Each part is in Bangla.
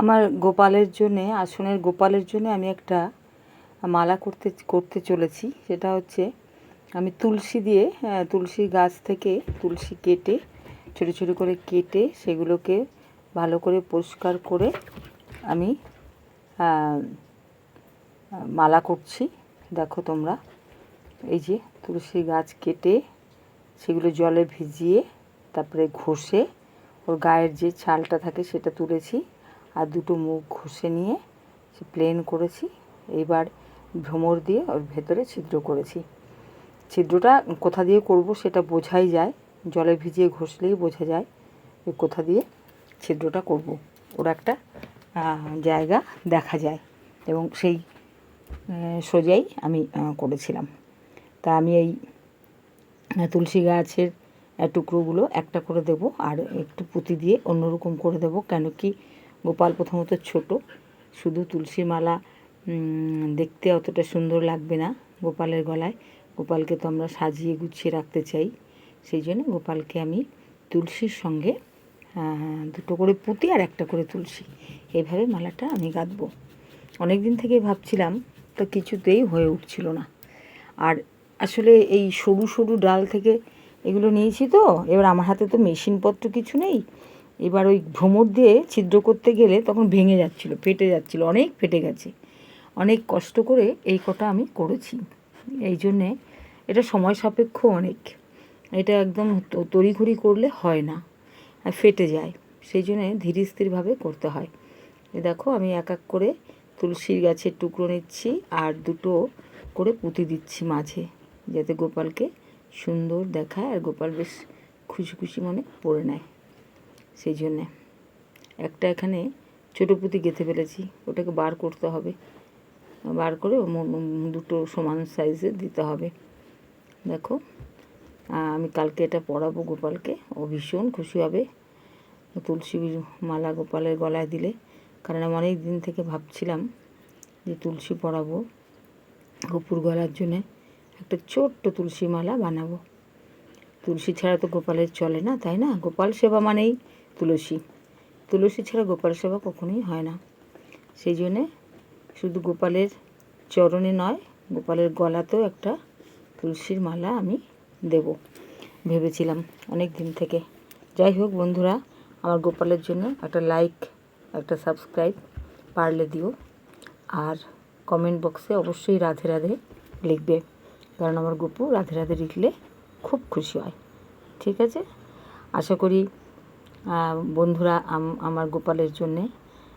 আমার গোপালের জন্যে, আসনের গোপালের জন্য আমি একটা মালা করতে করতে চলেছি। সেটা হচ্ছে, আমি তুলসী দিয়ে তুলসী গাছ থেকে তুলসী কেটে, ছোটো ছোটো করে কেটে সেগুলোকে ভালো করে পরিষ্কার করে আমি মালা করছি। দেখো তোমরা, এই যে তুলসী গাছ কেটে সেগুলো জলে ভিজিয়ে, তারপরে ঘষে, ওর গায়ের যে ছালটা থাকে সেটা তুলেছি। আর দুটো মুখ ঘষে নিয়ে সে প্লেন করেছি। এইবার ভ্রমর দিয়ে ওর ভেতরে ছিদ্র করেছি। ছিদ্রটা কোথা দিয়ে করব সেটা বোঝাই যায়। জলে ভিজিয়ে ঘষলেই বোঝা যায় যে কোথা দিয়ে ছিদ্রটা করব। ওর একটা জায়গা দেখা যায় এবং সেই সোজাই আমি করেছিলাম। তা আমি এই তুলসী গাছের টুকরোগুলো একটা করে দেব আর একটু পুঁতি দিয়ে অন্যরকম করে দেব কেন কি গোপাল প্রথমত ছোট, শুধু তুলসী মালা দেখতে অতটা সুন্দর লাগবে না গোপালের গলায়। গোপালকে তো আমরা সাজিয়ে গুছিয়ে রাখতে চাই, সেই জন্য গোপালকে আমি তুলসীর সঙ্গে দুটো করে পুঁতি আর একটা করে তুলসী। এইভাবে মালাটা আমি গাঁথবো অনেক দিন থেকে ভাবছিলাম, তো কিছুতেই হয়ে উঠছিল না। আর আসলে এই সরু সরু ডাল থেকে এগুলো নিয়েছি তো, এবার আমার হাতে তো মেশিনপত্র কিছু নেই। এবার ওই ভ্রমর দিয়ে ছিদ্র করতে গেলে তখন ভেঙে যাচ্ছিল, ফেটে যাচ্ছিল, অনেক ফেটে গেছে। অনেক কষ্ট করে এই কটা আমি করেছি। এই জন্যে এটা সময় সাপেক্ষ অনেক। এটা একদম তড়িঘড়ি করলে হয় না, আর ফেটে যায়। সেই জন্যে ধীরে স্থিরভাবে করতে হয়। এ দেখো, আমি এক এক করে তুলসীর গাছের টুকরো নিচ্ছি আর দুটো করে পুঁতি দিচ্ছি মাঝে, যাতে গোপালকে সুন্দর দেখায় আর গোপাল বেশ খুশি খুশি মনে পড়ে নেয়। সেই জন্যে। একটা এখানে ছোটো পুঁতি গেঁথে ফেলেছি, ওটাকে বার করতে হবে। বার করে দুটো সমান সাইজে দিতে হবে। দেখো আমি কালকে এটা পরাবো গোপালকে, ও ভীষণ খুশি হবে। তুলসী মালা গোপালের গলায় দিলে, কারণ আমি অনেক দিন থেকে ভাবছিলাম যে তুলসী পরাবো, গপুর গলার জন্যে একটা ছোট্ট তুলসী মালা বানাবো। তুলসী ছাড়া তো গোপালের চলে না, তাই না? গোপাল সেবা মানেই তুলসী। তুলসী ছাড়া গোপাল সেবা কখনোই হয় না। সেই জন্যে শুধু গোপালের চরণে নয়, গোপালের গলাতেও একটা তুলসীর মালা আমি দেব, ভেবেছিলাম অনেক দিন থেকে। যাই হোক বন্ধুরা, আমার গোপালের জন্য একটা লাইক একটা সাবস্ক্রাইব পারলে দিও। আর কমেন্ট বক্সে অবশ্যই রাধে রাধে লিখবে, কারণ আমার গপু রাধে রাধে লিখলে খুব খুশি হয়। ঠিক আছে? আশা করি বন্ধুরা, আম- আমার গোপালের জন্যে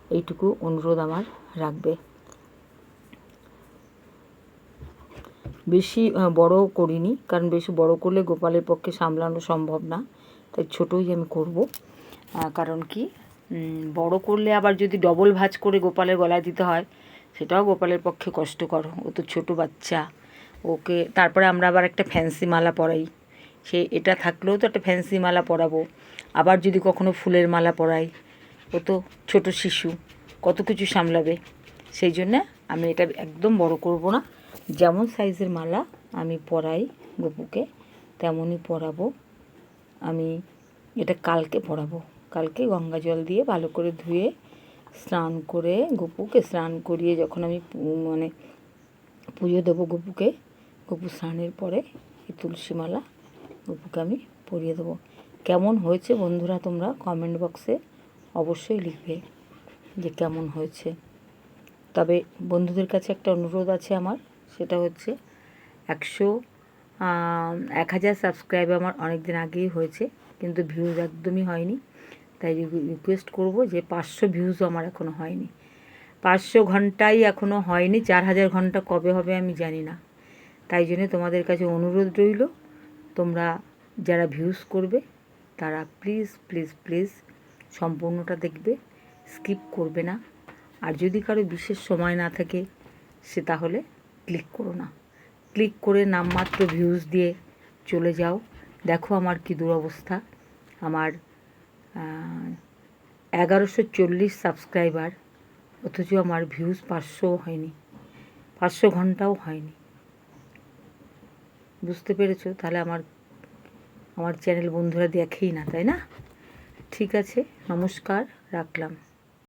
এইটুকু অনুরোধ আমার রাখবে। বেশি বড় করিনি, কারণ বেশি বড় করলে গোপালের পক্ষে সামলানো সম্ভব না, তাই ছোটোই আমি করব। কারণ কি বড় করলে আবার যদি ডবল ভাঁজ করে গোপালের গলায় দিতে হয়, সেটাও গোপালের পক্ষে কষ্টকর। ও তো ছোটো বাচ্চা, ওকে, তারপরে আমরা আবার একটা ফ্যান্সি মালা পরাই। সে এটা থাকলেও তো একটা ফ্যান্সি মালা পরাবো। আবার যদি কখনো ফুলের মালা পরাই, ও তো ছোট শিশু, কত কিছু সামলাবে। সেই জন্যে আমি এটা একদম বড় করব না। যেমন সাইজের মালা আমি পরাই গপুকে, তেমনই পরাবো। আমি এটা কালকে পরাবো। কালকে গঙ্গা জল দিয়ে ভালো করে ধুয়ে, স্নান করে গপুকে স্নান করিয়ে যখন আমি মানে পুজো দেবো গপুকে, গপু স্নানের পরে এই তুলসী মালা গপুকে আমি পরিয়ে দেবো। কেমন হয়েছে বন্ধুরা তোমরা কমেন্ট বক্সে অবশ্যই লিখবে যে কেমন হয়েছে। তবে বন্ধুদের কাছে একটা অনুরোধ আছে আমার, সেটা হচ্ছে একশো এক হাজার সাবস্ক্রাইব আমার অনেক দিন আগেই হয়েছে, কিন্তু ভিউজ একদমই হয়নি। তাই রিকোয়েস্ট করব যে পাঁচশো ভিউজও আমার এখনও হয়নি। পাঁচশো ঘন্টাই এখনও হয়নি, চার হাজার ঘণ্টা কবে হবে আমি জানি না। তাই জন্য তোমাদের কাছে অনুরোধ রইল তোমরা যারা ভিউজ করবে, তারা প্লিজ প্লিজ প্লিজ সম্পূর্ণটা দেখবে স্কিপ করবে না। আর যদি কারও বিশেষ সময় না থাকে, সে তাহলে ক্লিক করো না। ক্লিক করে নামমাত্র ভিউজ দিয়ে চলে যাও। দেখো আমার কী দুরবস্থা। আমার এগারোশো চল্লিশ সাবস্ক্রাইবার অথচ আমার ভিউজ পাঁচশো হয়নি। পাঁচশো ঘন্টাও হয়নি। বুঝতে পেরেছ? তাহলে আমার আমার চ্যানেল বন্ধুরা দেখেই না, তাই না? ঠিক আছে, নমস্কার, রাখলাম।